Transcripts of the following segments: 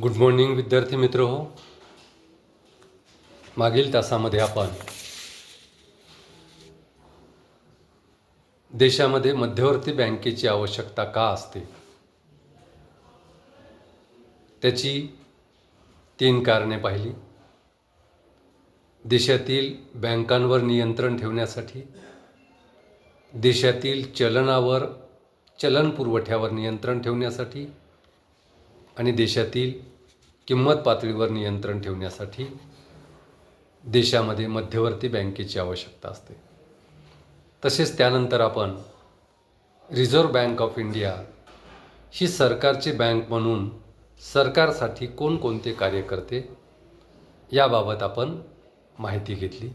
Good morning विद्यार्थी मित्र हो मागील तासामध्ये आपण देशामध्ये मध्यवर्ती बँकेची आवश्यकता का असते? त्याची तीन कारणे पाहिली. देशातील बँकांवर नियंत्रण ठेवण्यासाठी देशातील चलनावर चलन पुरवठ्यावर नियंत्रण ठेवण्यासाठी आणि देशातील किंमत पातळीवर नियंत्रण ठेवण्यासाठी देशामध्ये मध्यवर्ती बँकेची आवश्यकता असते. तसेच त्यानंतर आपण रिझर्व्ह बँक ऑफ इंडिया ही सरकारची बँक म्हणून सरकारसाठी कोणकोणते कार्य करते याबाबत आपण माहिती घेतली.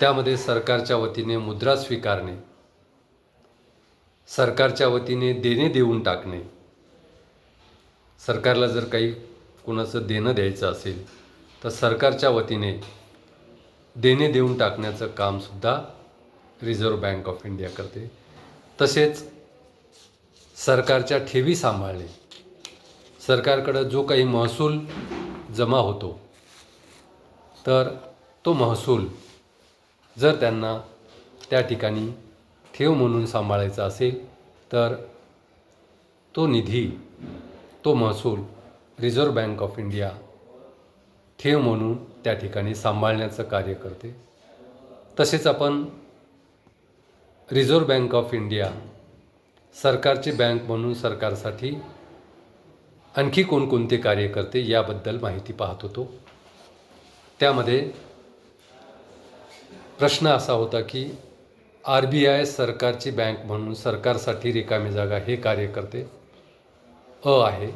त्यामध्ये सरकारच्या वतीने मुद्रा स्वीकारणे सरकारच्या वतीने देणे देऊन टाकणे सरकारला जर काही कुणाचं देणं द्यायचं असेल तर सरकारच्या वतीने देणे देऊन टाकण्याचं कामसुद्धा रिझर्व्ह बँक ऑफ इंडिया करते. तसेच सरकारच्या ठेवी सांभाळणे. सरकारकडं जो काही महसूल जमा होतो तर तो महसूल जर त्यांना त्या ठिकाणी ठेव म्हणून सांभाळायचा असेल तर तो निधी तो महसूल रिझर्व्ह बँक ऑफ इंडिया ठेव म्हणून त्या ठिकाणी सांभाळण्याचं कार्य करते. तसेच आपण रिझर्व्ह बँक ऑफ इंडिया सरकारची बँक म्हणून सरकारसाठी आणखी कोणकोणते कार्य करते याबद्दल माहिती पाहत होतो. त्यामध्ये प्रश्न असा होता की आर बी आय सरकारची बँक म्हणून सरकारसाठी रिकामी जागा हे कार्य करते. अ आहे.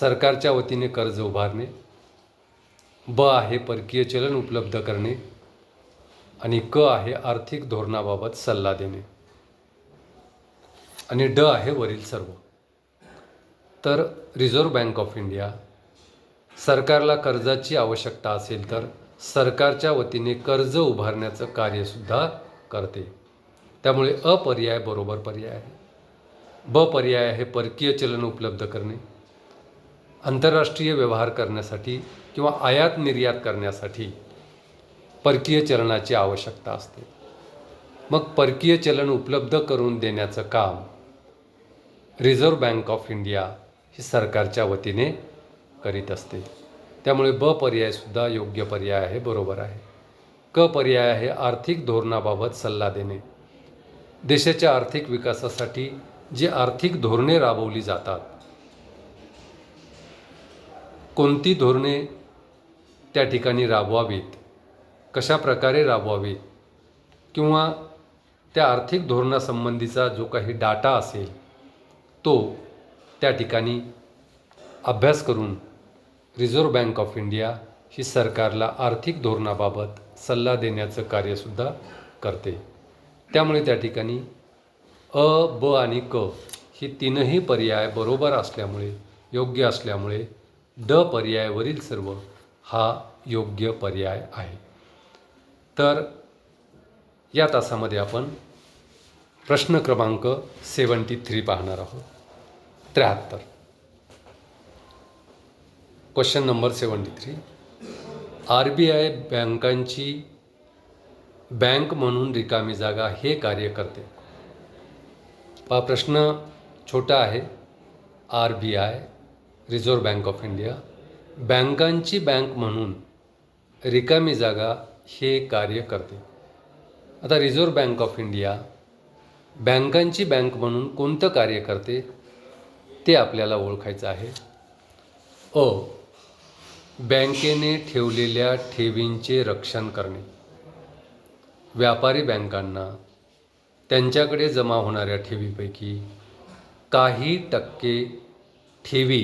सरकारच्या वतीने कर्ज उभारणे. ब आहे परकीय चलन उपलब्ध करणे. आणि क आहे आर्थिक धोरणाबाबत सल्ला देणे. आणि ड आहे वरील सर्व. तर रिझर्व्ह बँक ऑफ इंडिया सरकारला कर्जाची आवश्यकता असेल तर सरकारच्या वतीने कर्ज उभारण्याचं कार्यसुद्धा करते. त्यामुळे अपर्याय बरोबर पर्याय आहे. ब पर्याय आहे परकीय चलन उपलब्ध करणे आंतरराष्ट्रीय व्यवहार करण्यासाठी किंवा आयात निर्यात करण्यासाठी परकीय चलनाची आवश्यकता असते. मग परकीय चलन उपलब्ध करून देण्याचं काम रिझर्व्ह बँक ऑफ इंडिया ही सरकारच्या वतीने करीत असते. त्यामुळे ब पर्यायसुद्धा योग्य पर्याय आहे बरोबर आहे. क पर्याय आहे आर्थिक धोरणाबाबत सल्ला देणे. देशाच्या आर्थिक विकासासाठी जी आर्थिक धोरणे राबवली जातात. कोणती धोरणे त्या ठिकाणी राबवावीत? कशा प्रकारे राबवावीत किंवा त्या आर्थिक धोरणासंबंधीचा जो काही डाटा असेल तो त्या ठिकाणी अभ्यास करून रिझर्व्ह बँक ऑफ इंडिया ही सरकारला आर्थिक धोरणाबाबत सल्ला देण्याचं कार्यसुद्धा करते. त्यामुळे त्या ठिकाणी अ ब आणि क ही तीनही पर्याय बरोबर असल्यामुळे योग्य असल्यामुळे ड पर्यायावरील सर्व हा योग्य पर्याय आहे. तर या तासामध्ये आपण प्रश्न क्रमांक सेवन्टी थ्री पाहणार आहोत. त्र्याहत्तर. Question number seventy three. R B I बँकांची बँक म्हणून रिकामी जागा हे कार्य करते. पहा प्रश्न छोटा आहे. R B I Reserve Bank of India बँकांची बँक म्हणून रिकामी जागा हे कार्य करते. आता रिझर्व्ह बँक ऑफ इंडिया बँकांची बँक म्हणून कोणतं कार्य करते ते आपल्याला ओळखायचं आहे. अ. बँकेने ठेवलेल्या ठेवींचे रक्षण करणे. व्यापारी बँकांना त्यांच्याकडे जमा होणाऱ्या ठेवीपैकी काही टक्के ठेवी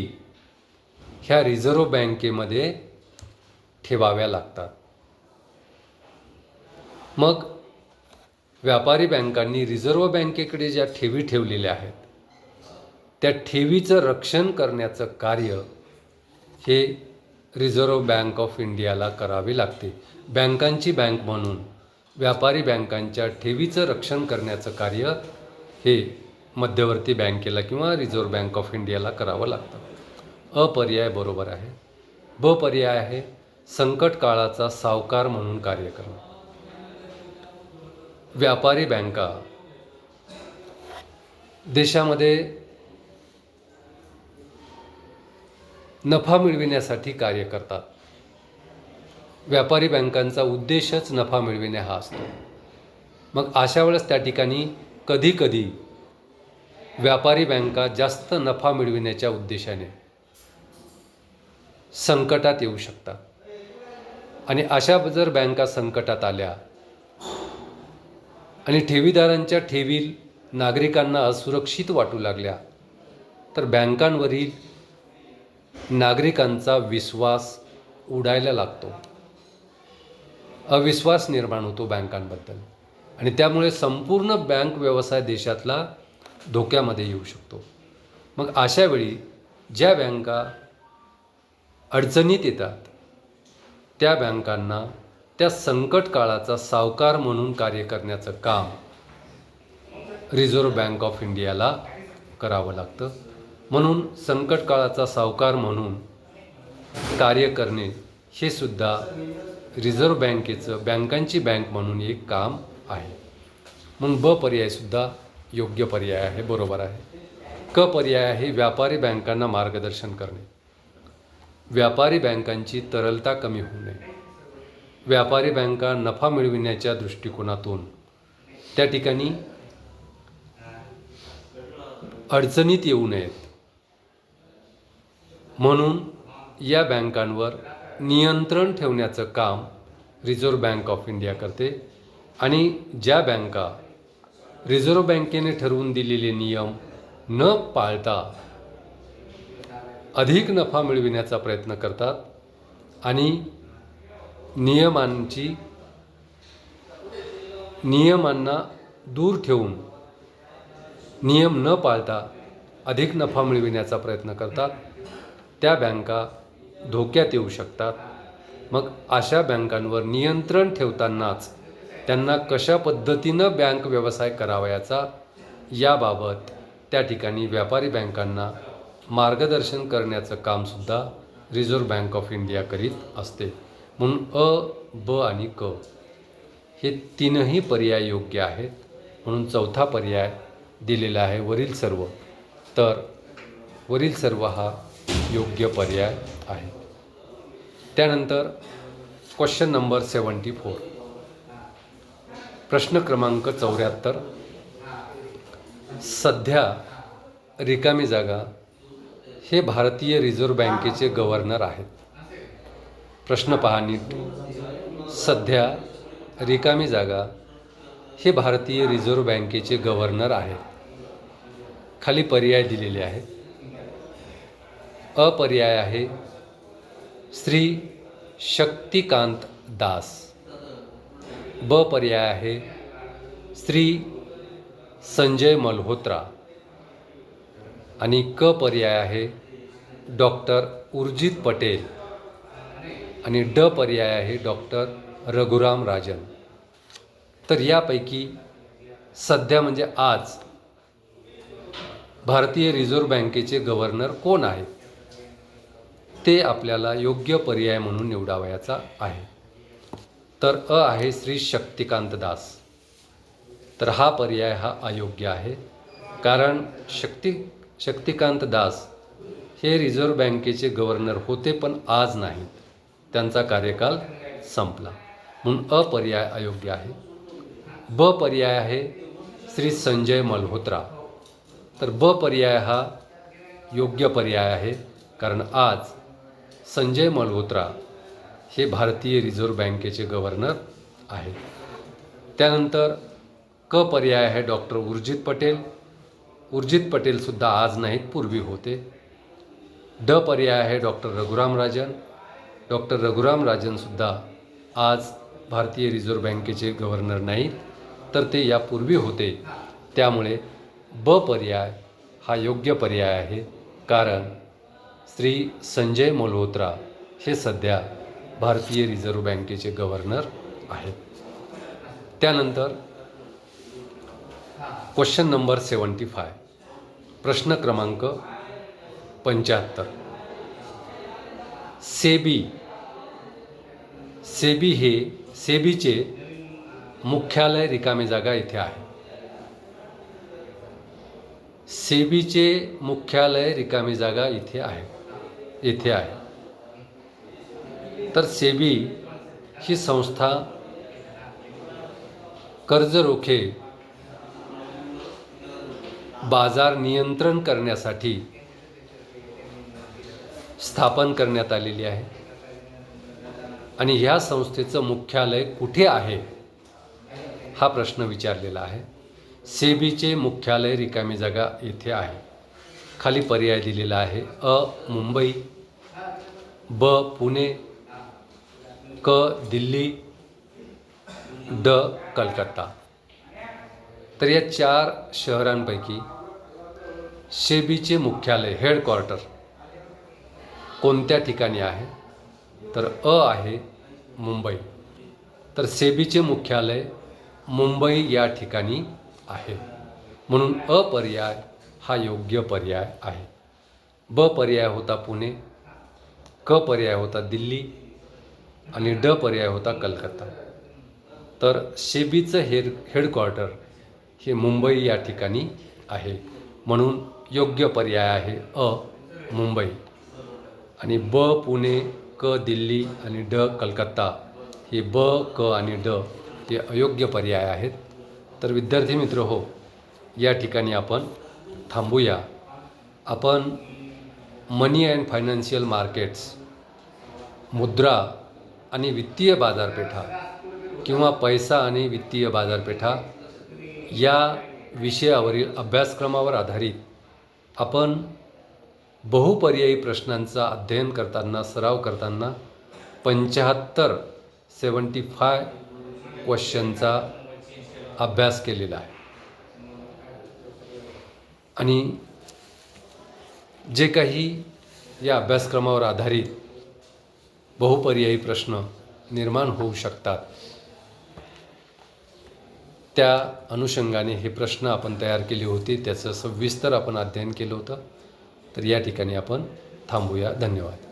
ह्या रिझर्व बँकेमध्ये ठेवाव्या लागतात. मग व्यापारी बँकांनी रिझर्व बँकेकडे ज्या ठेवी ठेवलेल्या आहेत त्या ठेवीचं रक्षण करण्याचं कार्य हे रिझर्व बँक ऑफ इंडियाला करावे लागते. बँकांची बँक म्हणून व्यापारी बँकांच्या ठेवीचं रक्षण करण्याचं कार्य हे मध्यवर्ती बँकेला किंवा रिझर्व्ह बँक ऑफ इंडियाला करावं लागतं. अ पर्याय बरोबर आहे. ब पर्याय आहे. संकट काळाचा सावकार म्हणून कार्य करणं. व्यापारी बँका देशामध्ये नफा मिळविण्यासाठी कार्य करतात. व्यापारी बँकांचा उद्देशच नफा मिळविणे हा असतो. मग अशा वेळेस त्या ठिकाणी कधीकधी व्यापारी बँका जास्त नफा मिळविण्याच्या उद्देशाने संकटात येऊ शकतात. आणि अशा जर बँका संकटात आल्या आणि ठेवीदारांच्या ठेवी नागरिकांना असुरक्षित वाटू लागल्या तर बँकांवरील नागरिकांचा विश्वास उडायला लागतो. अविश्वास निर्माण होतो बँकांबद्दल. आणि त्यामुळे संपूर्ण बँक व्यवसाय देशातला धोक्यामध्ये येऊ शकतो. मग अशा वेळी ज्या बँका अडचणीत येतात त्या बँकांना त्या संकट काळाचा सावकार म्हणून कार्य करण्याचं काम रिझर्व्ह बँक ऑफ इंडियाला करावं लागतं. म्हणून संकट काळाचा सावकार म्हणून कार्य करणे हे सुद्धा रिझर्व्ह बँकेचं बँकांची बँक म्हणून एक काम आहे. मग ब पर्यायसुद्धा योग्य पर्याय आहे बरोबर आहे. क पर्याय आहे व्यापारी बँकांना मार्गदर्शन करणे. व्यापारी बँकांची तरलता कमी होऊ नये. व्यापारी बँका नफा मिळविण्याच्या दृष्टिकोनातून त्या ठिकाणी अडचणीत येऊ नयेत. म्हणून या बँकांवर नियंत्रण ठेवण्याचं काम रिझर्व्ह बँक ऑफ इंडिया करते आणि ज्या बँका रिझर्व्ह बँकेने ठरवून दिलेले नियम न पाळता अधिक नफा मिळविण्याचा प्रयत्न करतात आणि नियमांची नियमांना दूर ठेवून नियम न पाळता अधिक नफा मिळविण्याचा प्रयत्न करतात. त्या बँका धोक्यात येऊ शकतात. मग अशा बँकांवर नियंत्रण ठेवतानाच त्यांना कशा पद्धतीनं बँक व्यवसाय करावयाचा याबाबत त्या ठिकाणी व्यापारी बँकांना मार्गदर्शन करण्याचं कामसुद्धा रिझर्व्ह बँक ऑफ इंडिया करीत असते. म्हणून अ ब आणि क हे तीनही पर्याय योग्य आहेत. म्हणून चौथा पर्याय दिलेला आहे वरील सर्व. तर वरील सर्व हा योग्य पर्याय आहे. त्यानंतर क्वेश्चन नंबर सेवन्टी फोर प्रश्न क्रमांक चौऱ्याहत्तर. सध्या रिकामी जागा हे भारतीय रिझर्व्ह बँकेचे गव्हर्नर आहेत. प्रश्न पहा नीट. सध्या रिकामी जागा हे भारतीय रिझर्व्ह बँकेचे गव्हर्नर आहेत. खाली पर्याय दिलेले आहेत. अपर्याय आहे श्री शक्तिकांत दास. ब पर्याय आहे. श्री संजय मल्होत्रा. आणि क पर्याय आहे. डॉक्टर उर्जित पटेल. आणि ड पर्याय आहे डॉक्टर रघुराम राजन. तर यापैकी सध्या म्हणजे आज भारतीय रिझर्व्ह बँकेचे गव्हर्नर कोण आहेत? ते आपल्याला योग्य पर्याय म्हणून निवडावयाचा आहे. तर अ आहे श्री शक्तिकांत दास. तर हा पर्याय हा अयोग्य आहे. कारण शक्ती शक्तिकांत दास हे रिझर्व्ह बँकेचे गव्हर्नर होते पण आज नाहीत. त्यांचा कार्यकाल संपला. म्हणून अपर्याय अयोग्य आहे. ब पर्याय आहे श्री संजय मल्होत्रा. तर ब पर्याय हा योग्य पर्याय आहे. कारण आज संजय मल्होत्रा हे भारतीय रिझर्व्ह बँकेचे गव्हर्नर आहेत. त्यानंतर क पर्याय आहे डॉक्टर उर्जित पटेल. उर्जित पटेलसुद्धा आज नाहीत पूर्वी होते. ड पर्याय आहे डॉक्टर रघुराम राजन. डॉक्टर रघुराम राजनसुद्धा आज भारतीय रिझर्व्ह बँकेचे गव्हर्नर नाहीत तर ते यापूर्वी होते. त्यामुळे ब पर्याय हा योग्य पर्याय आहे कारण श्री संजय मल्होत्रा हे सध्या भारतीय रिझर्व्ह बँकेचे गव्हर्नर आहेत. त्यानंतर क्वेश्चन नंबर सेवन्टी फाय प्रश्न क्रमांक पंच्याहत्तर. सेबी सेबी हे सेबीचे मुख्यालय रिकामी जागा इथे आहे. सेबीचे मुख्यालय रिकामी जागा इथे आहे येथे आहे. तर सेबी ही संस्था कर्ज रोखे बाजार नियंत्रण करण्यासाठी स्थापन करण्यात आलेली आहे. आणि ह्या संस्थेचं मुख्यालय कुठे आहे हा प्रश्न विचारलेला आहे. सेबीचे मुख्यालय रिकामी जागा येथे आहे. खाली पर्याय दिलेला आहे. अ मुंबई ब पुणे क दिल्ली ड कलकत्ता. तर या चार शहरांपैकी सेबीचे मुख्यालय हेडक्वार्टर कोणत्या ठिकाणी आहे? तर अ आहे मुंबई. तर सेबीचे मुख्यालय मुंबई या ठिकाणी आहे. म्हणून अ पर्याय हा योग्य पर्याय आहे. ब पर्याय होता पुणे क पर्याय होता दिल्ली आणि ड पर्याय होता कलकत्ता. तर सेबीचं हेड हेडक्वार्टर हे मुंबई या ठिकाणी आहे. म्हणून योग्य पर्याय आहे अ मुंबई. आणि ब पुणे क दिल्ली आणि ड कलकत्ता हे ब क आणि ड हे अयोग्य पर्याय आहेत. तर विद्यार्थी मित्र हो या ठिकाणी आपण थांबूया. आपण मनी अँड फायनान्शियल मार्केट्स मुद्रा आणि वित्तीय बाजारपेठा किंवा पैसा आणि वित्तीय बाजारपेठा या विषयावरील अभ्यासक्रमावर आधारित आपण बहुपर्यायी प्रश्नांचा अध्ययन करताना सराव करताना पंच्याहत्तर सेवन्टी फाय क्वेश्चनचा अभ्यास केलेला आहे. आणि जे काही या अभ्यासक्रमावर आधारित बहुपर्यायी प्रश्न निर्माण होऊ शकतात त्या अनुषंगाने हे प्रश्न आपण तयार केले होते. त्याचं सविस्तर आपण अध्ययन केलं होतं. तर या ठिकाणी आपण थांबूया. धन्यवाद.